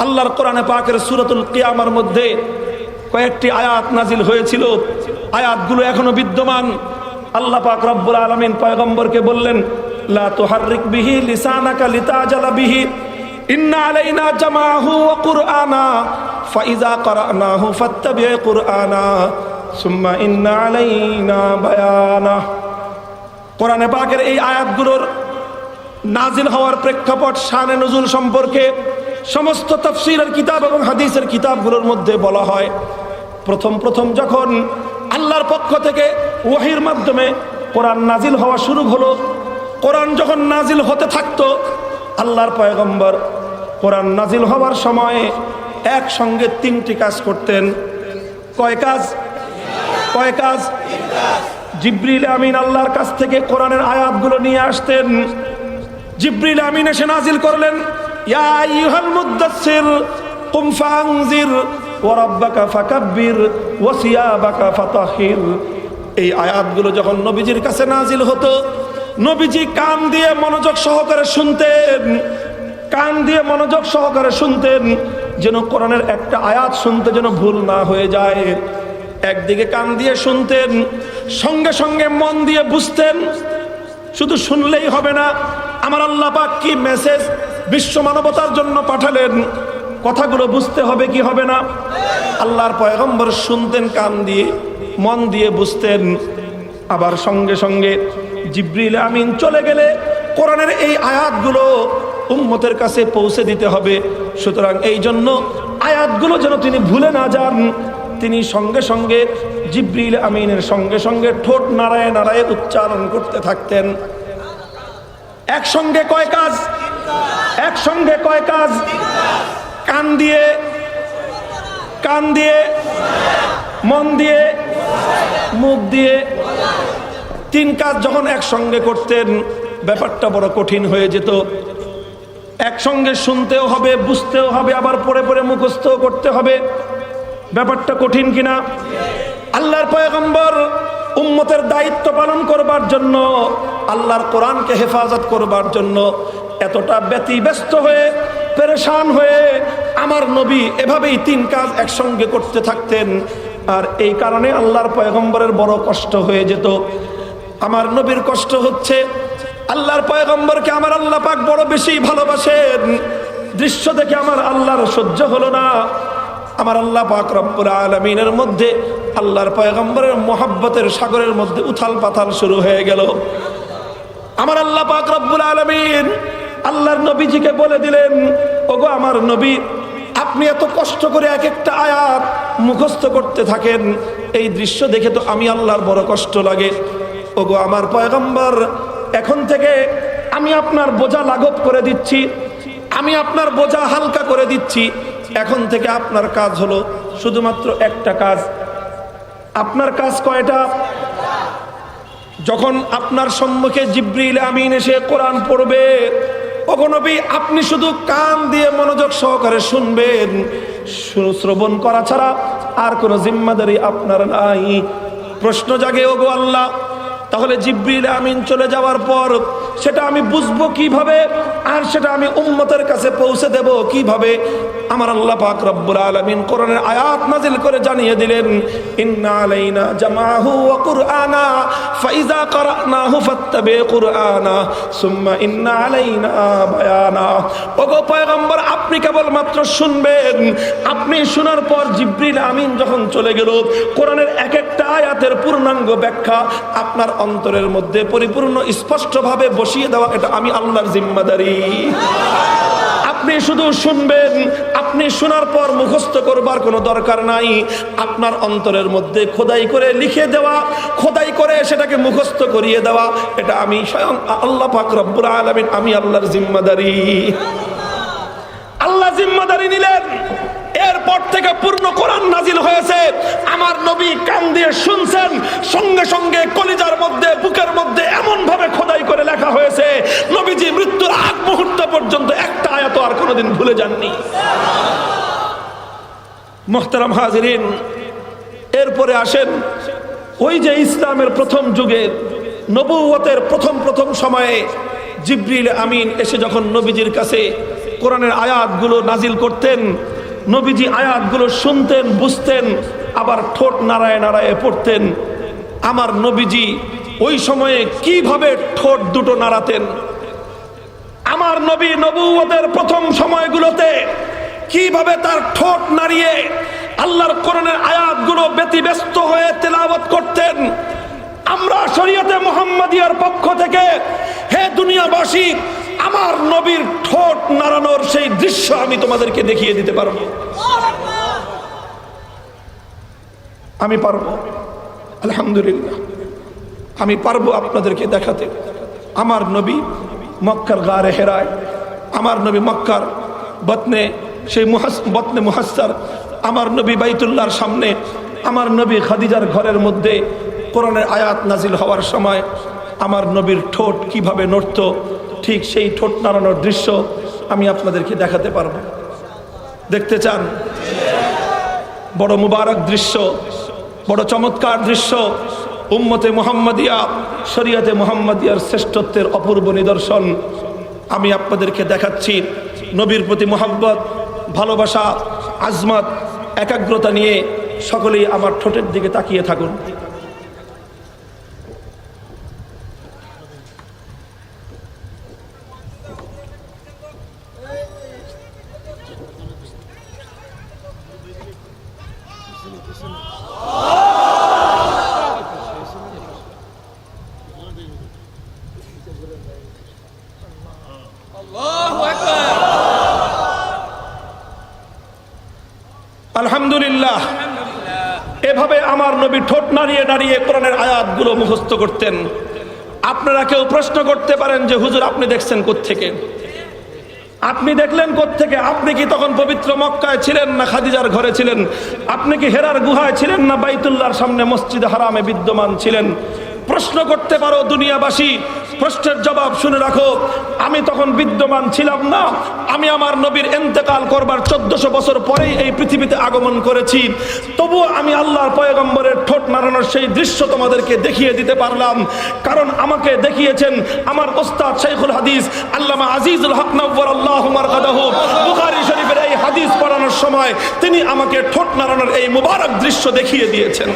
আল্লাহর কোরআনে পাকের সুরাতুল কিয়ামার মধ্যে কয়েকটি আয়াত নাজিল হয়েছিল। আয়াতগুলো এখনও বিদ্যমান। আল্লাহ পাক রব্বুল আলমিন পয়গম্বরকে বললেন বিহি বিহি। জামাহু কুরআনা। ফাইজা কুরআনা। সুম্মা পাকের এই আয়াতগুলোর নাজিল হওয়ার প্রেক্ষাপট শানে নজুল সম্পর্কে সমস্ত তফসিলের কিতাব এবং হাদিসের কিতাবগুলোর মধ্যে বলা হয়, প্রথম প্রথম যখন আল্লাহর পক্ষ থেকে ওয়াহির মাধ্যমে কোরআন নাজিল হওয়া শুরু হলো, কোরআন যখন নাজিল হতে থাকতো, আল্লাহর পয়গম্বর কোরআন নাজিল হওয়ার সময়ে একসঙ্গে তিনটি কাজ করতেন। কয় কাজ? কয় কাজ? জিব্রিল আমিন আল্লাহর কাছ থেকে কোরআনের আয়াতগুলো নিয়ে আসতেন। জিব্রিল আমিন এসে নাজিল করলেন। ইয়া এই আয়াতগুলো যখন নবীজির কাছে নাজিল হতো, নবীজি কান দিয়ে মনোযোগ সহকারে শুনতেন, কান দিয়ে মনোযোগ সহকারে শুনতেন, যেন কোরআনের একটা আয়াত শুনতে যেন ভুল না হয়ে যায়। একদিকে কান দিয়ে শুনতেন, সঙ্গে সঙ্গে মন দিয়ে বুঝতেন, শুধু শুনলেই হবে না, আমার আল্লাহ কি মেসেজ বিশ্ব মানবতার জন্য পাঠালেন। কথাগুলো বুঝতে হবে কি হবে না? আল্লাহর পয়গম্বর শুনতেন, কান দিয়ে, মন দিয়ে বুঝতেন। আবার সঙ্গে সঙ্গে জিব্রিল আমিন চলে গেলে কোরআনের এই আয়াতগুলো উম্মতের কাছে পৌঁছে দিতে হবে। সুতরাং এই জন্য আয়াতগুলো যেন তিনি ভুলে না যান। তিনি সঙ্গে সঙ্গে জিব্রিল আমিনের সঙ্গে সঙ্গে ঠোঁট নাড়ায় নাড়ায় উচ্চারণ করতে থাকতেন। একসঙ্গে কয় কাজ? একসঙ্গে কয় কাজ? কান দিয়ে কান দিয়ে, মন দিয়ে, মুখ দিয়ে। তিন কাজ যখন একসঙ্গে করতেন, ব্যাপারটা বড় কঠিন হয়ে যেত। একসঙ্গে শুনতেও হবে, বুঝতেও হবে, আবার পরে পরে মুখস্থ করতে হবে। ব্যাপারটা কঠিন কিনা? আল্লাহর পয়গম্বর উম্মতের দায়িত্ব পালন করবার জন্য, আল্লাহর কোরআনকে হেফাজত করবার জন্য এতটা ব্যতিব্যস্ত হয়ে, পেরেশান হয়ে আমার নবী এভাবেই তিন কাজ একসঙ্গে করতে থাকতেন। আর এই কারণে আল্লাহর পয়গম্বরের বড় কষ্ট হয়ে যেত। আমার নবীর কষ্ট হচ্ছে, আল্লাহর পয়গম্বরকে আমার আল্লাহ পাক বড় বেশি ভালোবাসেন। দৃশ্য দেখে আমার আল্লাহর সহ্য হলো না। আমার আল্লাহ পাক রব্বুল আলমিনের মধ্যে, আল্লাহর পয়গম্বরের মোহাব্বতের সাগরের মধ্যে উথাল পাথাল শুরু হয়ে গেল। আমার আল্লাহ পাক রব্বুল আলমিন আল্লাহর নবীজিকে বলে দিলেন, ওগো আমার নবী, আপনি এত কষ্ট করে এক একটা আয়াত মুখস্থ করতে থাকেন। এই দৃশ্য দেখে তো আমি আল্লাহর বড় কষ্ট লাগে। ওগো আমার পয়গম্বর, এখন থেকে আমি আপনার বোঝা লাঘব করে দিচ্ছি, আমি আপনার বোঝা হালকা করে দিচ্ছি। এখন থেকে আপনার কাজ হলো শুধুমাত্র একটা কাজ। আপনার কাজ কয়টা? যখন আপনার সম্মুখে জিব্রিল আমিন এসে কোরআন পড়বে অগনবী আপনি শুধু কান দিয়ে মনোযোগ সহকারে শুনবেন। শ্রবণ করা ছাড়া আর কোনো জিম্মাদারি আপনার নাই। প্রশ্ন জাগে, ওগো আল্লাহ, তাহলে জিব্রিল আমিন চলে যাওয়ার পর সেটা আমি বুঝব কীভাবে? আর সেটা আমি উম্মতের কাছে পৌঁছে দেব কীভাবে? আমার আল্লাহ পাক রব্বুল আলামিন কোরআনের আয়াত নাজিল করে জানিয়ে দিলেন, ইন্না আলাইনা জামাহু ওয়া কুরআনা, ফাইজা ক্বরানাহু ফাত্তাবি কুরআনা, সুম্মা ইন্না আলাইনা বায়ানা। ওগো পয়গম্বর, আপনি কেবল মাত্র শুনবেন। আপনি শোনার পর জিব্রিল আমিন যখন চলে গেল, কোরআনের এক একটা আয়াতের পূর্ণাঙ্গ ব্যাখ্যা আপনার অন্তরের মধ্যে পরিপূর্ণ স্পষ্টভাবে বসিয়ে দেওয়া, এটা আমি আল্লাহর জিম্মাদারি। আপনি শুধু শুনবেন, আপনি শোনার পর মুখস্থ করবার কোনো দরকার নাই। আপনার অন্তরের মধ্যে খোদাই করে লিখে দেওয়া, খোদাই করে সেটাকে মুখস্থ করিয়ে দেওয়া, এটা আমি স্বয়ং আল্লাহ পাক রব্বুল আলামিন, আমি আল্লাহর জিম্মাদারি। আল্লাহ জিম্মাদারি নিলেন। এরপর থেকে পূর্ণ কোরআন নাজিল হয়েছে। আমার নবী কান দিয়ে শুনছেন, সঙ্গে সঙ্গে কলিজার মধ্যে, বুকের মধ্যে এমন ভাবে কোনোদিন ভুলে যাননি। মোহতারাম হাজরিন, এরপরে আসেন ওই যে ইসলামের প্রথম যুগে নবুয়তের প্রথম প্রথম সময়ে জিব্রিল আমিন এসে যখন নবীজির কাছে কোরআনের আয়াতগুলো নাজিল করতেন, নবীজি আয়াতগুলো শুনতেন, বুঝতেন, আবার ঠোঁট নাড়ায় নাড়ায় পড়তেন। আমার নবীজি ওই সময়ে কীভাবে ঠোঁট দুটো নাড়াতেন? আমার নবী নবুয়তের প্রথম সময়গুলোতে কীভাবে তার ঠোঁট নাড়িয়ে আল্লাহর কোরআনের আয়াতগুলো ব্যতিব্যস্ত হয়ে তেলাওয়াত করতেন, আমরা শরীয়তে মোহাম্মদিয়ার পক্ষ থেকে, হে দুনিয়াবাসী, আমার নবীর ঠোঁট নাড়ানোর সেই দৃশ্য আমি তোমাদেরকে দেখিয়ে দিতে পারব। আমি পারব। আলহামদুলিল্লাহ। আমি পারব আপনাদেরকে দেখাতে। আমার নবী মক্কার গারে হেরায়। আমার নবী মক্কার বতনে, সেই বতনে মুহাস্সার, আমার নবী বাইতুল্লার সামনে, আমার নবী খাদিজার ঘরের মধ্যে কোরআনের আয়াত নাজিল হওয়ার সময় আমার নবীর ঠোঁট কীভাবে নড়ত, ঠিক সেই ঠোঁট নাড়ানোর দৃশ্য আমি আপনাদেরকে দেখাতে পারব। দেখতে চান? বড় মুবারক দৃশ্য, বড় চমৎকার দৃশ্য, উম্মতে মোহাম্মদিয়া শরিয়াতে মোহাম্মদিয়ার শ্রেষ্ঠত্বের অপূর্ব নিদর্শন। আমি আপনাদেরকে দেখাচ্ছি নবীর প্রতি মোহাব্বত, ভালোবাসা, আজমত, একাগ্রতা নিয়ে সকলেই আমার ঠোঁটের দিকে তাকিয়ে থাকুন। আলহামদুলিল্লাহ এভাবে আমার নবী ঠোঁট নাড়িয়ে নাড়িয়ে কোরআনের আয়াতগুলো মুখস্থ করতেন। আপনারা কেউ প্রশ্ন করতে পারেন যে, হুজুর, আপনি দেখছেন থেকে আপনি দেখলেন থেকে আপনি কি তখন পবিত্র মক্কায় ছিলেন না খাদিজার ঘরে ছিলেন? আপনি কি হেরার গুহায় ছিলেন না বাইতুল্লাহর সামনে মসজিদ হারামে বিদ্যমান ছিলেন? প্রশ্ন করতে পারো দুনিয়াবাসী প্রশ্নের জবাব শুনে রাখো। আমি তখন বিদ্যমান ছিলাম না। আমি আমার নবীর এন্তেকাল করবার চোদ্দশো বছর পরেই এই পৃথিবীতে আগমন করেছি। তবুও আমি আল্লাহর পয়গম্বরের ঠোঁট নাড়ানোর সেই দৃশ্য তোমাদেরকে দেখিয়ে দিতে পারলাম। কারণ আমাকে দেখিয়েছেন আমার ওস্তাদ শেখুল হাদিস আল্লামা আজিজুল হক নব্বর আল্লাহ বুখারি শরীফের এই হাদিস পড়ানোর সময় তিনি আমাকে ঠোঁট নাড়ানোর এই মুবারক দৃশ্য দেখিয়ে দিয়েছেন।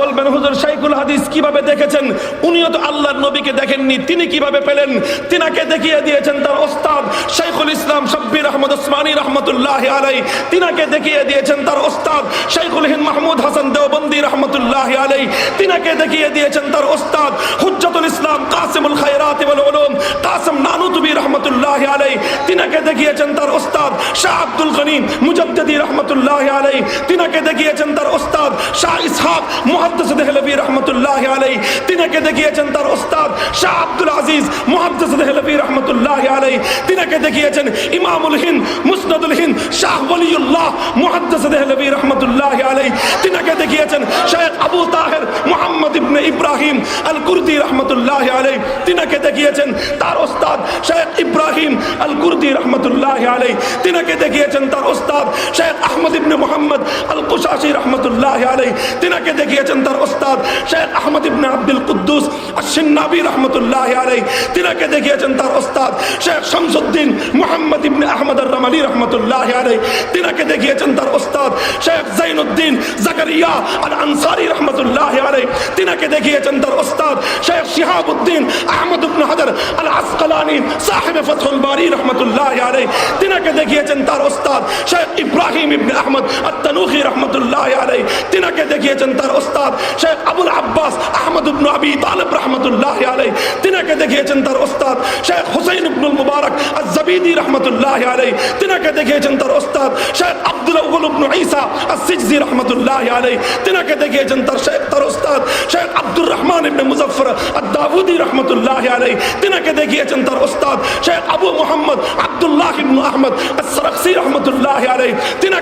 বলবেন, হুজুর শাইকুল হাদিস কীভাবে দেখেছেন? উনিও তো আল্লাহর নবীকে দেখেননি, তিনি কীভাবে পেলেন? তিনাকে দেখিয়ে দিয়েছেন তার ওস্তাদ শাইখুল ইসলাম শাব্বির আহমদ ওসমানী রহমতুল্লাহ আলাই তিনাকে দেখিয়ে দিয়েছেন তার ওস্তাদ শাইখুল হিন্দ মাহমুদ হাসান দেওবন্দি রহমতুল্লাহ আলাই তিনাকে দেখিয়ে দিয়েছেন তার ওস্তাদ হুজ্জতুল ইসলাম কাসিমুল খায়রাত ওয়াল উলুম কাসিম নানুতুবি রহমতুল্লাহ আলাই তিনাকে দেখিয়েছেন তার ওস্তাদ শাহ আব্দুল গনি মুজাদ্দিদি রহমতুল্লাহ আলাই তিনাকে দেখিয়েছেন তার ওস্তাদ শাহ ইসহাক মুহাদ্দিস দেহলভি রহমতুল্লাহ আলাই তিনাকে দেখিয়েছেন তার ওস্তাদ শাহ আব্দুল আজিজ মুহাদ্দিস দেহলভি রহমতুল্লাহ আলাই তিনাকে দেখিয়েছেন ইমামুল হিন্দ, মুসনাদুল হিন্দ, শাহ ওলিউল্লাহ মুহাদ্দিস দেহলভি রহমতুল্লাহ আলাই তিনাকে দেখিয়েছেন শেখ আবু তাহের মোহাম্মদ ইবনে ইব্রাহিম আল কুর্দি রহমতুল্লাহ আলাই তিনাকে দেখিয়েছেন তার ওস্তাদ শেখ ইব্রাহিম আল কুর্দি রহমতুল্লাহ আলাই তিনাকে দেখিয়েছেন তার ওস্তাদ শেখ আহমদ ইবনে মোহাম্মদ আল কুশাসি রহমতুল্লাহ আলাই তিনাকে দেখিয়েছেন তার ওস্তাদ শেখ আহমদ ইবনে আব্দুল কুদ্দুস আশিন্নাবি রহমতুল্লাহ আলাই তিনাকে দেখিয়েছেন তার ওস্তাদ শেখ শামসুদ্দিন মোহাম্মদ ইবনে আহমদ রামালি রহমতুল্লাহ আলাই তিনাকে দেখিয়েছেন তার ওস্তাদ শেখ জাইনুদ্দিন জাকারিয়া আল আনসারি রহমতুল্লাহ আলাই তিনাকে দেখিয়েছেন তার ওস্তাদ শেখ শিহাবুদ্দিন আহমদ ইবনে হাজার আল আসকালানি সাহেব ফতহুল বারি রহমতুল্লাহ আলাই তিনাকে দেখিয়েছেন তার ওস্তাদ শেখ ইব্রাহিম ইবনে আহমদ আত-তানুখি রহমতুল্লাহ আলাই তিনাকে দেখিয়েছেন তার ওস্তাদ শেখ আবুল আব্বাস আহমদ ইবনে আবি তালেব রহমতুল্লাহ আলাই তিনাকে দেখিয়েছেন তার ওস্তাদ শেখ হুসাইন ইবনুল মুবারক আজ-জাবিদি রহমতুল্লাহ আলাই তিনাকে দেখিয়েছেন তার ওস্তাদ শেখ আব্দুল আউয়াল ইবনে ঈসা আস-সিজজি রহমতুল্লাহ আলাই তিনাকে দেখিয়েছেন তার শেখ, তার ওস্তাদ শেখ আব্দুর রহমান ইবনে মুজাফফর আদ-দাউদি রহমতুল্লাহ আলাই তিনাকে দেখিয়েছেন তার ওস্তাদ শেখ আবু মোহাম্মদ আব্দুল্লাহ ইবনে আহমদ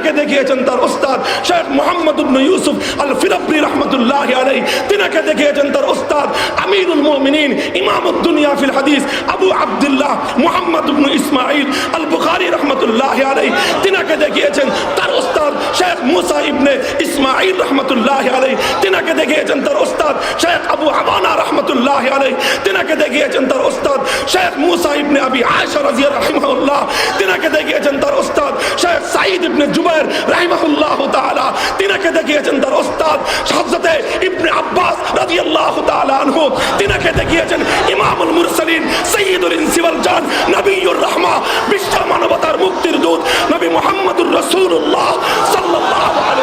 তিনাকে দেখিয়েছেন তার ওস্তাদ শেখ মোহাম্মদ ইউসুফ আল ফিরাবরি রহমতুল্লাহ আলাই তিনাকে দেখিয়েছেন তার ওস্তাদ আমিরুল মুমিনিন ইমামুদ দুনিয়া ফিল হাদিস আবু আব্দুল্লাহ মুহাম্মদ ইবনে ইসমাঈল আল বুখারী রহমতুল্লাহ আলাই তিনাকে দেখিয়েছেন তার ওস্তাদ শেখ মুসা ইবনে ইসমাইল রহমতুল্লাহ আলাই তিনাকে দেখিয়েছেন তার ওস্তাদ শেখ আবু আবানা রহমতুল্লাহ আলাই তিনাকে দেখিয়েছেন তার ওস্তাদ শেখ মুসা ইবনে আবি আয়েশা রাজিয়া রাহিমাহুল্লাহ তিনাকে দেখিয়েছেন তার ওস্তাদ শেখ সাঈদ ইবনে উমর রাহিমাহুল্লাহ তাআলা, তিনাকে দেখিয়েছেন তার ওস্তাদ হযরতে ইবনে আব্বাস রাদিয়াল্লাহু তাআলা আনহু। তিনাকে দেখিয়েছেন ইমামুল মুরসালিন সাইয়্যিদুল ইনসি ওয়াল জান নবিয়ুর রাহমা, বিশ্ব মানবতার মুক্তির দূত নবী মুহাম্মদুর রাসূলুল্লাহ সাল্লাল্লাহু আলাইহি